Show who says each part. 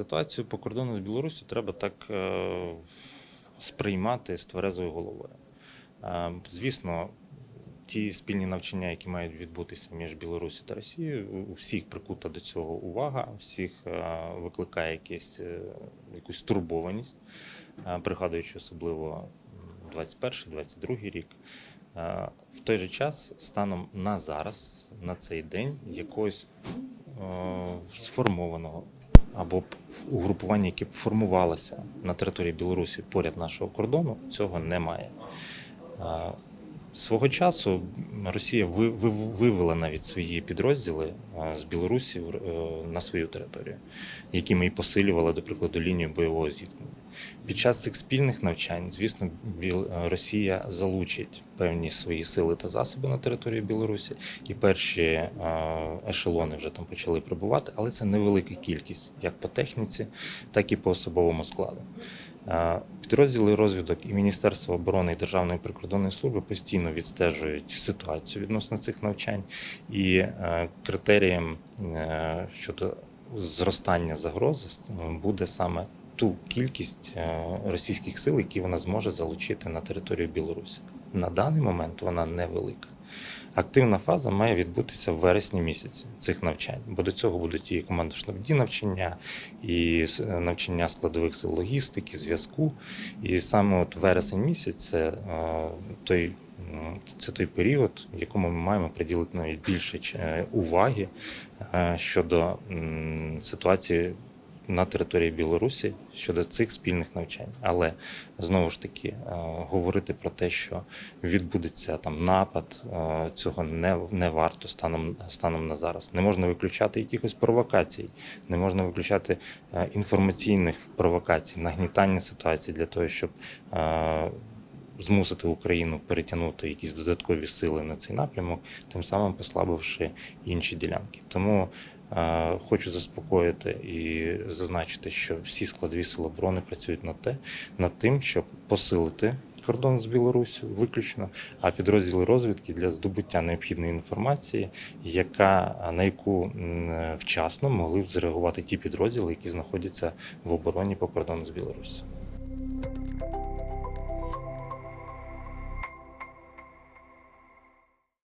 Speaker 1: Ситуацію по кордону з Білорусі треба так е, сприймати з тверезою головою. Е, Звісно, ті спільні навчання, які мають відбутися між Білорусі та Росією, у всіх прикута до цього увага, всіх е, викликає якесь, е, якусь стурбованість, Е, пригадуючи особливо 21-22 рік. В той же час, станом на зараз, на цей день, якогось сформованого або угрупування, яке б формувалося на території Білорусі поряд нашого кордону, цього немає. Свого часу Росія ви- ви- вивела навіть свої підрозділи е, з Білорусі е, на свою територію, якими і посилювала, до прикладу, лінію бойового зіткнення. Під час цих спільних навчань, звісно, е, Росія залучить певні свої сили та засоби на території Білорусі, і перші ешелони вже там почали прибувати, але це невелика кількість, як по техніці, так і по особовому складу. Підрозділи розвідок і Міністерства оборони і Державної прикордонної служби постійно відстежують ситуацію відносно цих навчань і е, критерієм е, щодо зростання загрози е, буде саме ту кількість російських сил, які вона зможе залучити на територію Білорусі. На даний момент вона невелика. Активна фаза має відбутися в вересні місяці цих навчань, бо до цього будуть і командно-штабні навчання, і навчання складових сил логістики, зв'язку. І саме от вересень місяць це е, той. Це той період, якому ми маємо приділити навіть більше е, уваги е, щодо ситуації на території Білорусі щодо цих спільних навчань. Але знову ж таки е, говорити про те, що відбудеться там напад, е, цього не, не варто станом, станом на зараз. Не можна виключати якихось провокацій, не можна виключати е, інформаційних провокацій, нагнітання ситуації для того, щоб змусити Україну перетягнути якісь додаткові сили на цей напрямок, тим самим послабивши інші ділянки. Тому хочу заспокоїти і зазначити, що всі складові сили оборони працюють над те, над тим, щоб посилити. Кордон з Білорусі виключно, а підрозділи розвідки для здобуття необхідної інформації, яка на яку вчасно могли б зреагувати ті підрозділи, які знаходяться в обороні по кордону з Білорусі.